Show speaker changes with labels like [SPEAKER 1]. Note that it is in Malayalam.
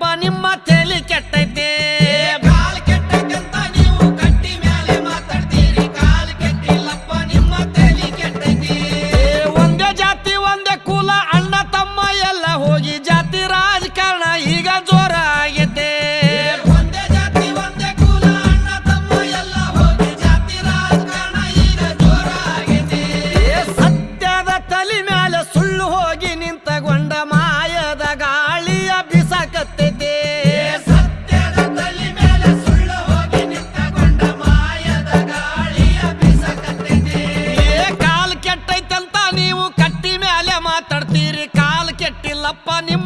[SPEAKER 1] പനിമ്മ തെലി കെട്ടൻ ಎಲ್ಲಪ್ಪ ನಿಮ್ಮ